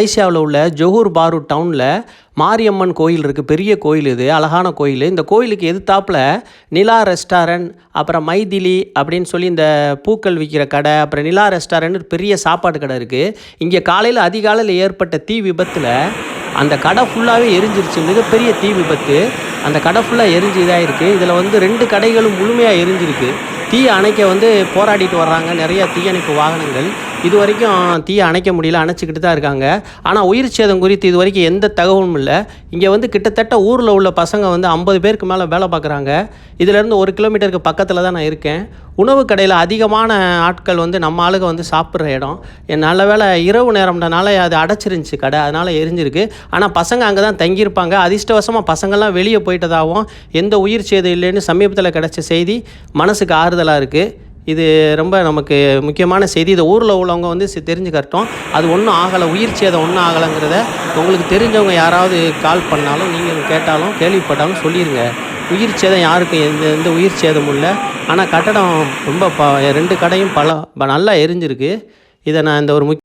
மலேசியாவில் உள்ள ஜொஹூர் பாரு டவுனில் மாரியம்மன் கோயில் இருக்குது பெரிய கோயில் இது அழகான கோயில். இந்த கோயிலுக்கு எதிர்த்தாப்புல நிலா ரெஸ்டாரண்ட் அப்புறம் மைதிலி அப்படின்னு சொல்லி இந்த பூக்கள் விற்கிற கடை அப்புறம் நிலா ரெஸ்டாரண்ட் பெரிய சாப்பாடு கடை இருக்குது. இங்கே காலையில் அதிகாலையில் ஏற்பட்ட தீ விபத்தில் அந்த கடை ஃபுல்லாகவே எரிஞ்சிருச்சு. மிகப்பெரிய தீ விபத்து. அந்த கடை ஃபுல்லாக எரிஞ்சு இதாக இருக்குது இதில் வந்து ரெண்டு கடைகளும் முழுமையாக எரிஞ்சிருக்கு. தீ அணைக்க வந்து போராடிட்டு வர்றாங்க. நிறையா தீயணைப்பு வாகனங்கள். இது வரைக்கும் தீயை அணைக்க முடியல அணைச்சிக்கிட்டு தான் இருக்காங்க. ஆனால் உயிர் சேதம் குறித்து இது வரைக்கும் எந்த தகவலும் இல்லை. இங்கே வந்து கிட்டத்தட்ட ஊரில் உள்ள பசங்க வந்து ஐம்பது பேருக்கு மேலே வேலை பார்க்குறாங்க இதிலேருந்து ஒரு கிலோமீட்டருக்கு பக்கத்தில் தான் நான் இருக்கேன். உணவு கடையில் அதிகமான ஆட்கள் வந்து நம்ம ஆளுங்க வந்து சாப்பிட்ற இடம். என் நல்ல வேளை இரவு நேரம்ன்றனால அது அடைச்சிருந்துச்சு கடை அதனால் எரிஞ்சிருக்கு. ஆனால் பசங்க அங்கே தான் தங்கியிருப்பாங்க. அதிர்ஷ்டவசமாக பசங்கள்லாம் வெளியே போயிட்டதாகவும் எந்த உயிர் சேதம் இல்லைன்னு சமீபத்தில் கிடச்ச செய்தி மனசுக்கு ஆறுதலாக இருக்குது இது ரொம்ப நமக்கு முக்கியமான செய்தி. இதை ஊரில் உள்ளவங்க வந்து தெரிஞ்சுக்கட்டும். அது ஒன்றும் ஆகலை. உயிர் சேதம் ஒன்றும் ஆகலைங்கிறத உங்களுக்கு தெரிஞ்சவங்க யாராவது கால் பண்ணாலும் நீங்கள் கேட்டாலும் கேள்விப்பட்டாலும் சொல்லிடுங்க உயிர் சேதம் யாருக்கும் எந்த எந்த உயிர் சேதமும் இல்லை. ஆனால் கட்டடம் ரொம்ப ப ரெண்டு கடையும் பல ப- நல்லா எரிஞ்சிருக்கு. இதை நான் இந்த ஒரு முக்கிய